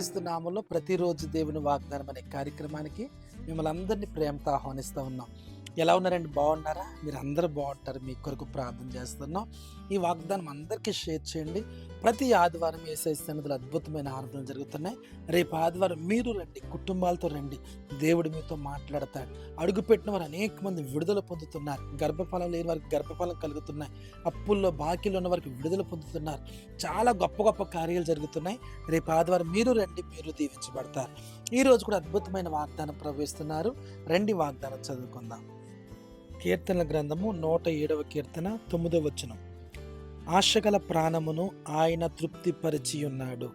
నామంలో ప్రతిరోజు దేవుని వాగ్దానం అనే కార్యక్రమానికి మిమ్మల్ని అందరినీ ప్రేమతో ఆహ్వానిస్తూ ఉన్నాం. ఎలా ఉన్నారండి? బాగున్నారా? మీరు అందరూ బాగుంటారు. మీ కొరకు ప్రార్థన చేస్తున్నాం. ఈ వాగ్దానం అందరికీ షేర్ చేయండి. ప్రతి ఆదివారం ఏసై సన్నిధిలో అద్భుతమైన ఆరాధనలు జరుగుతున్నాయి. రేపు ఆదివారం మీరు రండి కుటుంబాలతో రండి. దేవుడు మీతో మాట్లాడతాడు. అడుగుపెట్టిన వారు అనేక మంది విడుదల పొందుతున్నారు. గర్భఫలం లేని వారికి గర్భఫలం కలుగుతున్నాయి. అప్పుల్లో బాకీలు ఉన్న వారికి విడుదల పొందుతున్నారు. చాలా గొప్ప గొప్ప కార్యాలు జరుగుతున్నాయి. రేపు ఆదివారం మీరు రండి మీరు దీవించబడతారు. ఈ రోజు కూడా అద్భుతమైన వాగ్దానం ప్రవేశిస్తున్నారు. రండి వాగ్దానం చదువుకుందాం. కీర్తనల గ్రంథము నూట ఏడవ కీర్తన తొమ్మిదవ వచనం. ఆశగల ప్రాణమును ఆయన తృప్తిపరిచి ఉన్నాడు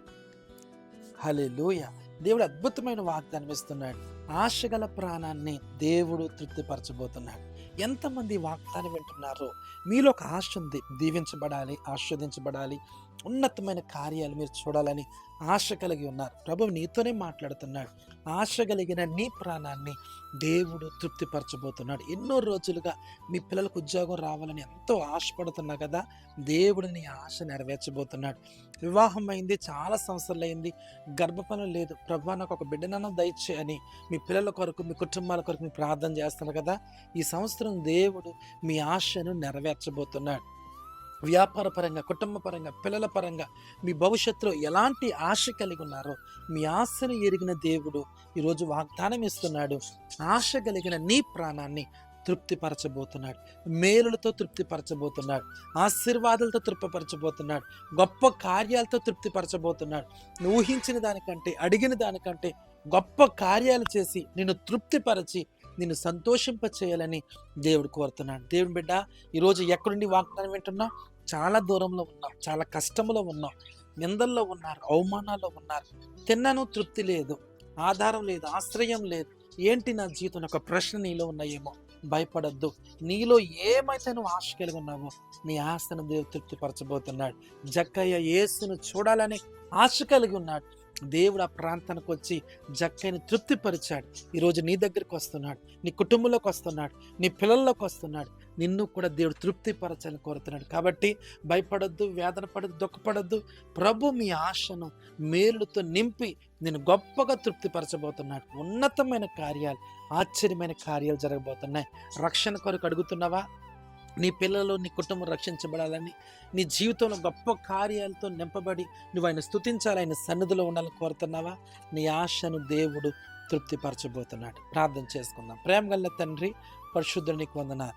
హలెలూయ దేవుడు అద్భుతమైన వాగ్దానం ఇస్తున్నాడు. ఆశగల ప్రాణాన్ని దేవుడు తృప్తిపరచబోతున్నాడు. ఎంతమంది వాగ్దానం వింటున్నారో మీలో ఒక ఆశ ఉంది. దీవించబడాలి ఆస్వాదించబడాలి ఉన్నతమైన కార్యాలు మీరు చూడాలని ఆశ కలిగి ఉన్నారు. ప్రభు నీతోనే మాట్లాడుతున్నాడు. ఆశ కలిగిన నీ ప్రాణాన్ని దేవుడు తృప్తిపరచబోతున్నాడు. ఎన్నో రోజులుగా మీ పిల్లలకు ఉద్యోగం రావాలని ఎంతో ఆశపడుతున్నా కదా దేవుడు నీ ఆశ నెరవేర్చబోతున్నాడు. వివాహం అయింది చాలా సంవత్సరాలు అయింది గర్భఫలం లేదు. ప్రభు నాకు ఒక బిడ్డనన్న దయచే అని మీ పిల్లల కొరకు మీ కుటుంబాల కొరకు మీ ప్రార్థన చేస్తున్నారు కదా ఈ సంవత్సరం దేవుడు మీ ఆశను నెరవేర్చబోతున్నాడు. వ్యాపార పరంగా కుటుంబ పరంగా పిల్లల పరంగా మీ భవిష్యత్తులో ఎలాంటి ఆశ కలిగి ఉన్నారో మీ ఆశను ఎరిగిన దేవుడు ఈరోజు వాగ్దానం ఇస్తున్నాడు. ఆశ కలిగిన నీ ప్రాణాన్ని తృప్తిపరచబోతున్నాడు. మేలులతో తృప్తిపరచబోతున్నాడు. ఆశీర్వాదాలతో తృప్తిపరచబోతున్నాడు. గొప్ప కార్యాలతో తృప్తిపరచబోతున్నాడు. ఊహించిన దానికంటే అడిగిన దానికంటే గొప్ప కార్యాలు చేసి నిన్ను తృప్తిపరచి నిన్ను సంతోషింప చేయాలని దేవుడు కోరుతున్నాడు. దేవుని బిడ్డ ఈరోజు ఎక్కడుండి వాగ్దానం వింటున్నావు? చాలా దూరంలో ఉన్నాం చాలా కష్టంలో ఉన్నాం నిందల్లో ఉన్నారు అవమానాల్లో ఉన్నారు. తిన్నాను తృప్తి లేదు ఆధారం లేదు ఆశ్రయం లేదు. ఏంటి నా జీవితం? ఒక ప్రశ్న నీలో ఉన్నాయేమో. భయపడద్దు. నీలో ఏమైతే నువ్వు ఆశ కలిగి ఉన్నావో నీ ఆశను దేవుడు తృప్తిపరచబోతున్నాడు. జక్కయ్య యేసును చూడాలని ఆశ కలిగి ఉన్నాడు. దేవుడు ఆ ప్రాంతానికి వచ్చి జక్కని తృప్తిపరిచాడు. ఈరోజు నీ దగ్గరికి వస్తున్నాడు. నీ కుటుంబంలోకి వస్తున్నాడు. నీ పిల్లల్లోకి వస్తున్నాడు. నిన్ను కూడా దేవుడు తృప్తిపరచాలని కోరుతున్నాడు. కాబట్టి భయపడొద్దు వేదన పడద్దు దుఃఖపడద్దు. ప్రభు మీ ఆశను మేలుతో నింపి నేను గొప్పగా తృప్తిపరచబోతున్నాడు. ఉన్నతమైన కార్యాలు ఆశ్చర్యమైన కార్యాలు జరగబోతున్నాయి. రక్షణ కొరకు అడుగుతున్నావా? నీ పిల్లలు నీ కుటుంబం రక్షించబడాలని నీ జీవితంలో గొప్ప కార్యాలతో నింపబడి నువ్వు ఆయన స్థుతించాలి ఆయన సన్నిధిలో ఉండాలని కోరుతున్నావా? నీ ఆశను దేవుడు తృప్తిపరచబోతున్నాడు. ప్రార్థన చేసుకుందాం. ప్రేమ తండ్రి పరిశుద్ధునికి వందన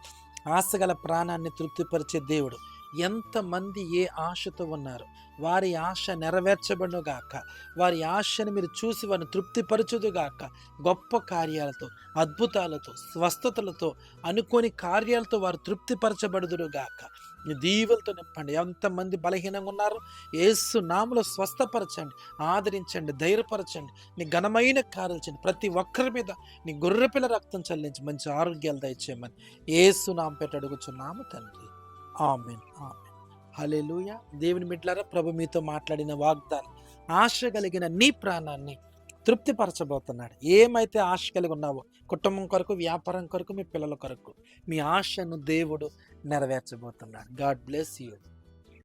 ఆశగల ప్రాణాన్ని తృప్తిపరిచే దేవుడు ఎంతమంది ఏ ఆశతో ఉన్నారు? వారి ఆశ నెరవేర్చబడుగాక వారి ఆశను మీరు చూసి వారిని తృప్తిపరచుదుగాక గొప్ప కార్యాలతో అద్భుతాలతో స్వస్థతలతో అనుకోని కార్యాలతో వారు తృప్తిపరచబడుదురుగాక దీవులతో నింపండి. ఎంతమంది బలహీనంగా ఉన్నారు? ఏసు నాములో స్వస్థపరచండి. ఆదరించండి. ధైర్యపరచండి. నీ ఘనమైన కార్యాలు ప్రతి ఒక్కరి మీద నీ గొర్రెపిల్ల రక్తం చల్లించి మంచి ఆరోగ్యాలు దయచేయమని ఏసు నామ పెట్టి అడుగుచున్నాము తండ్రి. Amen amen. హలెలూయ దేవుని మిట్లారా ప్రభు మీతో మాట్లాడిన వాగ్దానం ఆశ కలిగిన నీ ప్రాణాన్ని తృప్తిపరచబోతున్నాడు. ఏమైతే ఆశ కలిగి ఉన్నావో కుటుంబం కొరకు వ్యాపారం కొరకు మీ పిల్లల కొరకు మీ ఆశను దేవుడు నెరవేర్చబోతున్నాడు. God bless you.